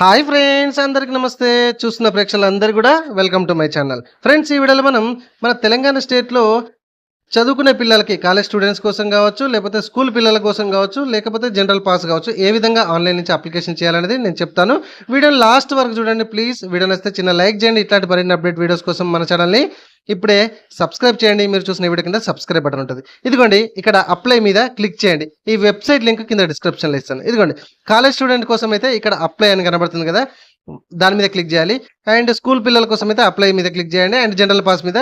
Hi friends అందరికి నమస్తే. చూస్తున్న ప్రేక్షకులందరూ కూడా welcome to my channel. Friends ఈ వీడియోలో మనం మన తెలంగాణ స్టేట్లో చదువుకునే పిల్లలకి కాలేజ్ స్టూడెంట్స్ కోసం కావచ్చు లేకపోతే స్కూల్ పిల్లల కోసం కావచ్చు లేకపోతే జనరల్ పాస్ కావచ్చు ఏ విధంగా ఆన్లైన్ నుంచి అప్లికేషన్ చేయాలనేది నేను చెప్తాను. వీడియోని లాస్ట్ వరకు చూడండి ప్లీజ్. వీడియో నచ్చితే చిన్న లైక్ చేయండి. ఇట్లాంటి మరిన్ని అప్డేట్ వీడియోస్ కోసం మన ఛానల్ని ఇప్పుడే సబ్స్క్రైబ్ చేయండి మీరు చూసిన వీడియో కింద సబ్స్క్రైబ్ బటన్ ఉంటుంది. ఇదిగోండి ఇక్కడ అప్లై మీద క్లిక్ చేయండి. ఈ వెబ్సైట్ లింక్ కింద డిస్క్రిప్షన్లో ఇస్తాను. ఇదిగోండి కాలేజ్ స్టూడెంట్ కోసం అయితే ఇక్కడ అప్లై అని కనబడుతుంది కదా దాని మీద క్లిక్ చేయాలి. అండ్ స్కూల్ పిల్లల కోసం అయితే అప్లై మీద క్లిక్ చేయండి. అండ్ జనరల్ పాస్ మీద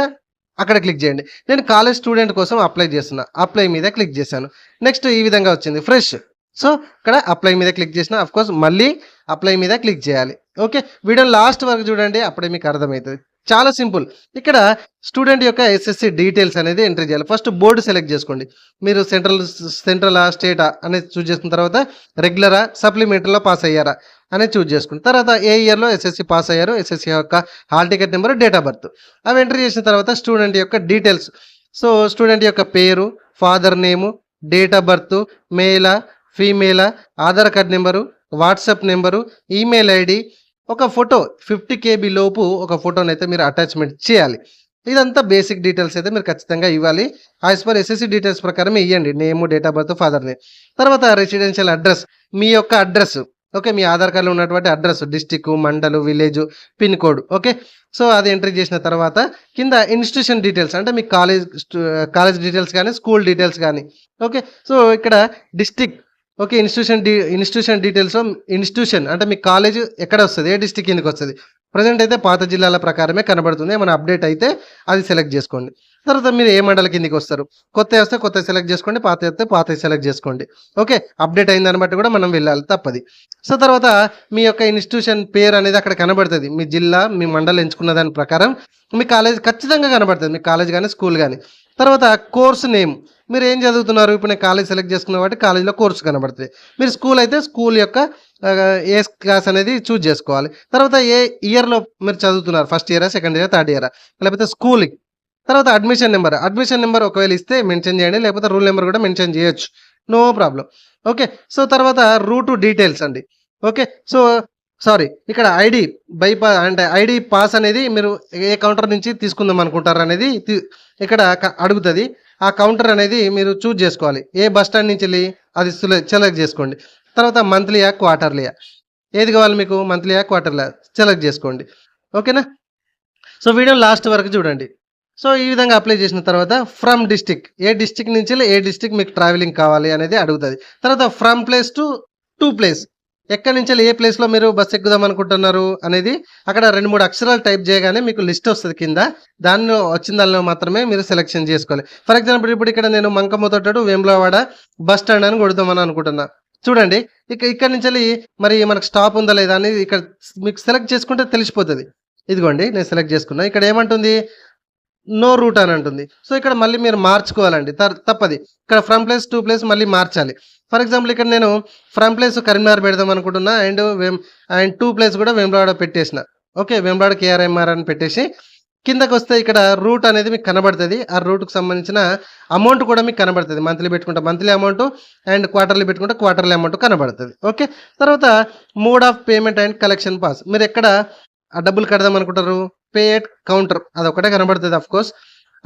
అక్కడ క్లిక్ చేయండి. నేను కాలేజ్ స్టూడెంట్ కోసం అప్లై చేస్తున్నా. అప్లై మీద క్లిక్ చేశాను. నెక్స్ట్ ఈ విధంగా వచ్చింది. ఫ్రెష్. సో ఇక్కడ అప్లై మీద క్లిక్ చేసిన అఫ్ కోర్స్ మళ్ళీ అప్లై మీద క్లిక్ చేయాలి. ఓకే వీడియో లాస్ట్ వరకు చూడండి. అప్పుడే మీకు అర్థమవుతుంది. చాలా సింపుల్. ఇక్కడ స్టూడెంట్ యొక్క ఎస్ఎస్సి డీటెయిల్స్ అనేది ఎంట్రీ చేయాలి. ఫస్ట్ బోర్డు సెలెక్ట్ చేసుకోండి. మీరు సెంట్రల్ సెంట్రలా స్టేటా అనేది చూస్ చేసుకున్న తర్వాత రెగ్యులరా సప్లిమెంటరీలో పాస్ అయ్యారా అనేది చూస్ చేసుకుని తర్వాత ఏ ఇయర్లో ఎస్ఎస్సి పాస్ అయ్యారు? ఎస్ఎస్సి యొక్క hall ticket number date of birth. అవి ఎంట్రీ చేసిన తర్వాత స్టూడెంట్ యొక్క డీటెయిల్స్. సో స్టూడెంట్ యొక్క పేరు father name date of birth మేలా ఫీమేలా Aadhaar card number WhatsApp number email ID ఒక ఫోటో ఫిఫ్టీ కేబీ లోపు ఒక ఫోటోని అయితే మీరు అటాచ్మెంట్ చేయాలి. ఇదంతా బేసిక్ డీటెయిల్స్ అయితే మీరు ఖచ్చితంగా ఇవ్వాలి. యాజ్ పర్ ఎస్ఎస్సి డీటెయిల్స్ ప్రకారం ఇవ్వండి name date of birth father name తర్వాత రెసిడెన్షియల్ అడ్రస్ మీ యొక్క అడ్రస్ ఓకే మీ ఆధార్ కార్డులో ఉన్నటువంటి address district mandal village pin code okay so అది ఎంట్రీ చేసిన తర్వాత కింద ఇన్స్టిట్యూషన్ డీటెయిల్స్ అంటే మీ కాలేజ్ కాలేజ్ డీటెయిల్స్ కానీ స్కూల్ డీటెయిల్స్ కానీ ఓకే సో ఇక్కడ డిస్టిక్ ఓకే ఇన్స్టిట్యూషన్ డీ ఇన్స్టిట్యూషన్ డీటెయిల్స్ ఇన్స్టిట్యూషన్ అంటే మీ కాలేజ్ ఎక్కడ వస్తుంది? ఏ డిస్టిక్ కిందకి వస్తుంది? ప్రజెంట్ అయితే పాత జిల్లాల ప్రకారమే కనబడుతుంది. ఏమైనా అప్డేట్ అయితే అది సెలెక్ట్ చేసుకోండి. తర్వాత మీరు ఏ మండల కిందకి వస్తారు? కొత్త వస్తే కొత్త సెలెక్ట్ చేసుకోండి. పాత వస్తే పాత సెలెక్ట్ చేసుకోండి. ఓకే అప్డేట్ అయిన దాన్ని బట్టి కూడా మనం వెళ్ళాలి తప్పది. సో తర్వాత మీ యొక్క ఇన్స్టిట్యూషన్ పేరు అనేది అక్కడ కనబడుతుంది. మీ జిల్లా మీ మండలం ఎంచుకున్న దాని ప్రకారం మీ కాలేజ్ ఖచ్చితంగా కనబడుతుంది. మీ కాలేజ్ కానీ స్కూల్ కానీ తర్వాత కోర్స్ నేమ్ మీరు ఏం చదువుతున్నారు? ఇప్పుడు నేను కాలేజ్ సెలెక్ట్ చేసుకున్న వాటి కాలేజ్లో కోర్సు కనబడుతుంది. మీరు స్కూల్ అయితే స్కూల్ యొక్క ఏ క్లాస్ అనేది చూజ్ చేసుకోవాలి. తర్వాత ఏ ఇయర్లో మీరు చదువుతున్నారు? ఫస్ట్ ఇయరా సెకండ్ ఇయర్ థర్డ్ ఇయరా లేకపోతే స్కూల్ తర్వాత అడ్మిషన్ నెంబర్ అడ్మిషన్ నెంబర్ ఒకవేళ ఇస్తే మెన్షన్ చేయండి. లేకపోతే రూల్ నెంబర్ కూడా మెన్షన్ చేయొచ్చు. నో ప్రాబ్లం ఓకే సో తర్వాత రూటు డీటెయిల్స్ అండి. ఓకే సో సారీ ఇక్కడ ఐడి బైపాస్ అంటే ఐడి పాస్ అనేది మీరు ఏ కౌంటర్ నుంచి తీసుకుందాం అనుకుంటారు అనేది ఇక్కడ అడుగుతుంది. ఆ కౌంటర్ అనేది మీరు చూజ్ చేసుకోవాలి. ఏ బస్ స్టాండ్ నుంచి వెళ్ళి అది సెలెక్ట్ చేసుకోండి. తర్వాత మంత్లీయా క్వార్టర్లీయా ఏది కావాలి మీకు? మంత్లీయా క్వార్టర్లీయా సెలెక్ట్ చేసుకోండి. ఓకేనా సో వీడియో లాస్ట్ వరకు చూడండి. సో ఈ విధంగా అప్లై చేసిన తర్వాత ఫ్రమ్ డిస్టిక్ ఏ డిస్టిక్ నుంచి వెళ్ళి ఏ డిస్టిక్ మీకు ట్రావెలింగ్ కావాలి అనేది అడుగుతుంది. తర్వాత from place to to place ఎక్కడి నుంచి ఏ ప్లేస్లో మీరు బస్ ఎక్కుదాం అనుకుంటున్నారు అనేది అక్కడ రెండు మూడు అక్షరాలు టైప్ చేయగానే మీకు లిస్ట్ వస్తుంది కింద. దానిలో వచ్చిన దానిలో మాత్రమే మీరు సెలెక్షన్ చేసుకోవాలి. ఫర్ ఎగ్జాంపుల్ ఇప్పుడు ఇక్కడ నేను మంకమ్మతోటాడు వేములవాడ బస్ స్టాండ్ అని కొడుదామని అనుకుంటున్నా. చూడండి ఇక ఇక్కడ నుంచి మరి మనకు స్టాప్ ఉందా లేదా అనేది ఇక్కడ మీకు సెలెక్ట్ చేసుకుంటే తెలిసిపోతుంది. ఇదిగోండి నేను సెలెక్ట్ చేసుకున్నా. ఇక్కడ ఏమంటుంది? నో రూట్ అని అంటుంది. సో ఇక్కడ మళ్ళీ మీరు మార్చుకోవాలండి. తర్- తప్పది. ఇక్కడ ఫ్రమ్ ప్లేస్ టు ప్లేస్ మళ్ళీ మార్చాలి. ఫర్ ఎగ్జాంపుల్ ఇక్కడ నేను ఫ్రమ్ ప్లేస్ కరీంనగర్ పెడదాం అనుకుంటున్నా అండ్ అండ్ టూ ప్లేస్ కూడా వేములవాడ పెట్టేసిన. ఓకే వేములవాడ కేఆర్ఎంఆర్ అని పెట్టేసి కిందకు వస్తే ఇక్కడ రూట్ అనేది మీకు కనబడుతుంది. ఆ రూట్కి సంబంధించిన అమౌంట్ కూడా మీకు కనబడుతుంది. మంత్లీ పెట్టుకుంటే మంత్లీ అమౌంట్ అండ్ క్వార్టర్లీ పెట్టుకుంటే క్వార్టర్లీ అమౌంట్ కనబడుతుంది. ఓకే తర్వాత mode of payment and collection pass మీరు ఎక్కడ డబ్బులు కడదాం అనుకుంటారు? పే ఎట్ కౌంటర్ అది ఒకటే కనబడుతుంది అఫ్ కోర్స్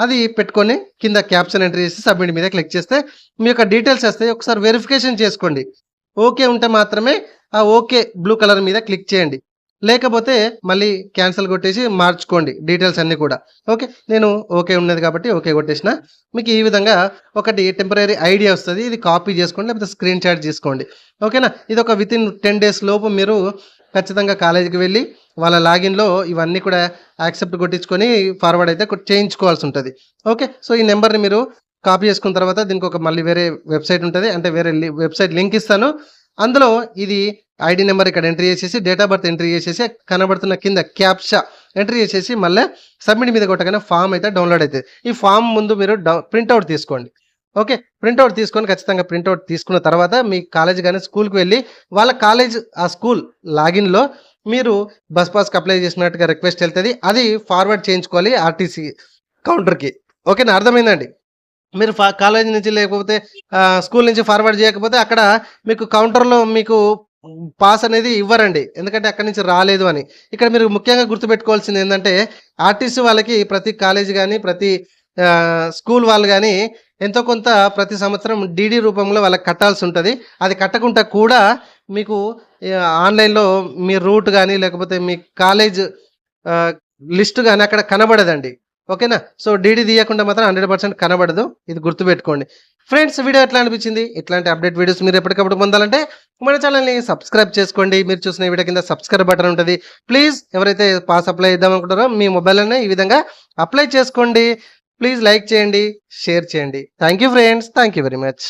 అది పెట్టుకొని కింద క్యాప్షన్ ఎంట్రీ చేసి సబ్మిట్ మీద క్లిక్ చేస్తే మీ యొక్క డీటెయిల్స్ వస్తాయి. ఒకసారి వెరిఫికేషన్ చేసుకోండి. ఓకే ఉంటే మాత్రమే ఆ ఓకే బ్లూ కలర్ మీద క్లిక్ చేయండి. లేకపోతే మళ్ళీ క్యాన్సిల్ కొట్టేసి మార్చుకోండి డీటెయిల్స్ అన్నీ కూడా. ఓకే నేను ఓకే ఉన్నది కాబట్టి ఓకే కొట్టేసిన. మీకు ఈ విధంగా ఒకటి టెంపరీ ఐడియా వస్తుంది ఇది కాపీ చేసుకోండి లేకపోతే స్క్రీన్ షాట్ తీసుకోండి. ఓకేనా? ఇది ఒక వితిన్ టెన్ డేస్ లోపు మీరు ఖచ్చితంగా కాలేజీకి వెళ్ళి వాళ్ళ లాగిన్లో ఇవన్నీ కూడా యాక్సెప్ట్ కొట్టించుకొని ఫార్వర్డ్ అయితే చేయించుకోవాల్సి ఉంటుంది. ఓకే సో ఈ నెంబర్ని మీరు కాపీ చేసుకున్న తర్వాత దీనికి ఒక మళ్ళీ వేరే వెబ్సైట్ ఉంటుంది. అంటే వేరే వెబ్సైట్ లింక్ ఇస్తాను. అందులో ఇది ఐడి నెంబర్ ఇక్కడ ఎంట్రీ చేసేసి డేట్ ఆఫ్ బర్త్ ఎంట్రీ చేసేసి కనబడుతున్న కింద క్యాప్షా ఎంట్రీ చేసేసి మళ్ళీ సబ్మిట్ మీద కొట్టగానే ఫామ్ అయితే డౌన్లోడ్ అవుతుంది ఈ ఫామ్ ముందు మీరు డౌ ప్రింట్అవుట్ తీసుకోండి. ఓకే ప్రింట్అవుట్ తీసుకొని ఖచ్చితంగా ప్రింట్అవుట్ తీసుకున్న తర్వాత మీ కాలేజ్ కానీ స్కూల్కి వెళ్ళి వాళ్ళ కాలేజ్ ఆ స్కూల్ లాగిన్లో మీరు బస్ పాస్కి అప్లై చేసినట్టుగా రిక్వెస్ట్ వెళ్తుంది. అది ఫార్వర్డ్ చేయించుకోవాలి ఆర్టీసీ కౌంటర్కి. ఓకేనా? అర్థమైందండి? మీరు ఫా కాలేజ్ నుంచి లేకపోతే స్కూల్ నుంచి ఫార్వర్డ్ చేయకపోతే అక్కడ మీకు కౌంటర్లో మీకు పాస్ అనేది ఇవ్వరండి. ఎందుకంటే అక్కడి నుంచి రాలేదు అని. ఇక్కడ మీరు ముఖ్యంగా గుర్తుపెట్టుకోవాల్సింది ఏంటంటే ఆర్టీసీ వాళ్ళకి ప్రతి కాలేజ్ కానీ ప్రతి స్కూల్ వాళ్ళు కానీ ఎంతో కొంత ప్రతి సంవత్సరం డీడీ రూపంలో వాళ్ళకి కట్టాల్సి ఉంటుంది. అది కట్టకుండా కూడా మీకు ఆన్లైన్లో మీ రూట్ కానీ లేకపోతే మీ కాలేజ్ లిస్ట్ కానీ అక్కడ కనబడదండి. ఓకేనా? సో డీడీ తీయకుండా మాత్రం హండ్రెడ్ పర్సెంట్ కనబడదు. ఇది గుర్తుపెట్టుకోండి. ఫ్రెండ్స్ వీడియో ఎట్లా అనిపించింది? ఇట్లాంటి అప్డేట్ వీడియోస్ మీరు ఎప్పటికప్పుడు పొందాలంటే మన ఛానల్ని సబ్స్క్రైబ్ చేసుకోండి. మీరు చూసిన వీడియో కింద సబ్స్క్రైబ్ బటన్ ఉంటుంది. ప్లీజ్ ఎవరైతే పాస్ అప్లై చేద్దాం అనుకుంటారో మీ మొబైల్లోనే ఈ విధంగా అప్లై చేసుకోండి. ప్లీజ్ లైక్ చేయండి షేర్ చేయండి. Thank you friends. Thank you very much.